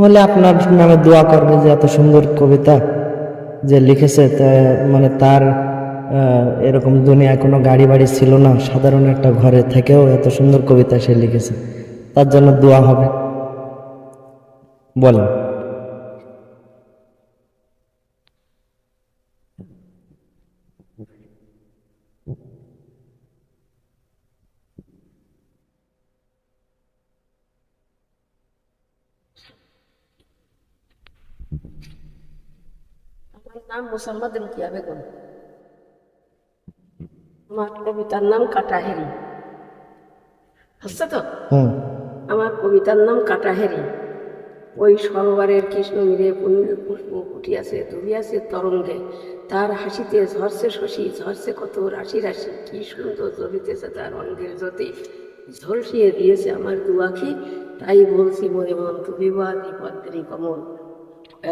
বলে আপনার নামে দোয়া করবে যে, এত সুন্দর কবিতা যে লিখেছে মানে তার এরকম দুনিয়া কোনো গাড়ি বাড়ি ছিল না, সাধারণ একটা ঘরে থেকেও এত সুন্দর কবিতা সে লিখেছে। তার জন্য দোয়া হবে। বলেন। আমার নাম মুসাম্মদ রুকিয়া বেগম। আমার কবিতার নাম কাটাহেরি। আসছে তো? আমার কবিতার নাম কাটাহেরি। ওই সরোবরের কৃষ্ণ মিরে পুষ্প ফুটিয়াছে ধুবিয়াছে তরঙ্গে। তার হাসিতে ঝরছে শশী ঝরছে কত রাশি রাশি। কি সুন্দর জ্বলিতেছে তার অঙ্গের জ্যোতি। ঝলসিয়ে দিয়েছে আমার দুয়াখি তাই বলছি মনে মন তুমি বা বিপদের কমল।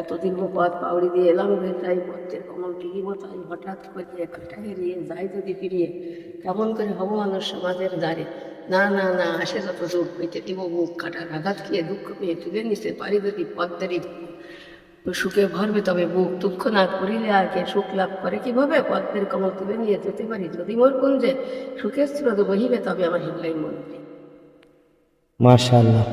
এতদিন পথ পাউড়ি দিয়ে এলাম তাই পথের কমল টিকিব তাই হঠাৎ করে কাটা হেরিয়ে যাই যদি ফিরিয়ে, কেমন করে হব মানুষ সমাজের দ্বারে? না না না, আসে যত দুঃখ হইতে দিব বুক কাটার আঘাত খেয়ে দুঃখ পেয়ে তুলে নিতে পারি যদি পদ্মারি সুখে ভরবে তবে বুক দুঃখ না করিলে আর কে সুখ লাভ করে কীভাবে? পদ্মের কমল তুলে নিয়ে যেতে পারি, যদি মোর কুঞ্জে সুখের স্রোত বহিবে তবে আমার হিমলাই মন মাশাআল্লাহ।